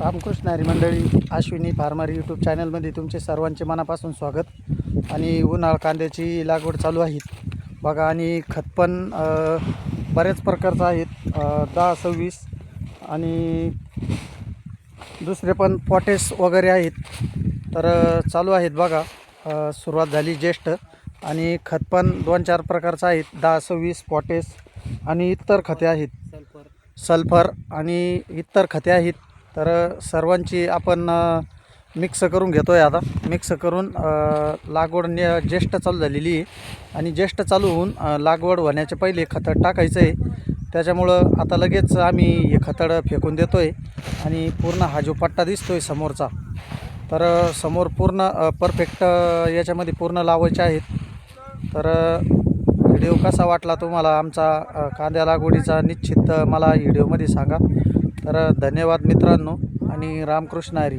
रामकृष्ण हरी मंडळी Ashwini farmer YouTube चॅनलमध्ये तुमचे सर्वांचे मनापासून स्वागत. आणि उन्हाळ कांद्याची लागवड चालू आहे. बघा आणि खत पण अ, बऱ्याच प्रकारचं आहेत. दहा सव्वीस आणि दुसरे पण पॉटेस वगैरे आहेत. तर चालू आहेत बघा. सुरुवात झाली ज्येष्ठ. आणि खत पण दोन चार प्रकारचं आहेत. दहा सव्वीस पॉटेस आणि इतर खते आहेत. सल्फर सल्फर आणि इतर खते आहेत. तर सर्वांची आपण मिक्स करून घेतो आहे आता. मिक्स करून लागवड ने ज्येष्ठ चालू झालेली आहे. आणि ज्येष्ठ चालू होऊन लागवड होण्याच्या पहिले खतं टाकायचं आहे त्याच्यामुळं आता लगेच आम्ही हे खतड फेकून देतो आहे आणि पूर्ण हा जो पट्टा दिसतो आहे समोरचा तर समोर पूर्ण परफेक्ट याच्यामध्ये पूर्ण लावायचे आहेत. तर व्हिडिओ कसा वाटला तुम्हाला आमचा कांद्या लागवडीचा? निश्चित मला व्हिडिओमध्ये सांगा. तर धन्यवाद मित्रांनो आणि रामकृष्ण हरी.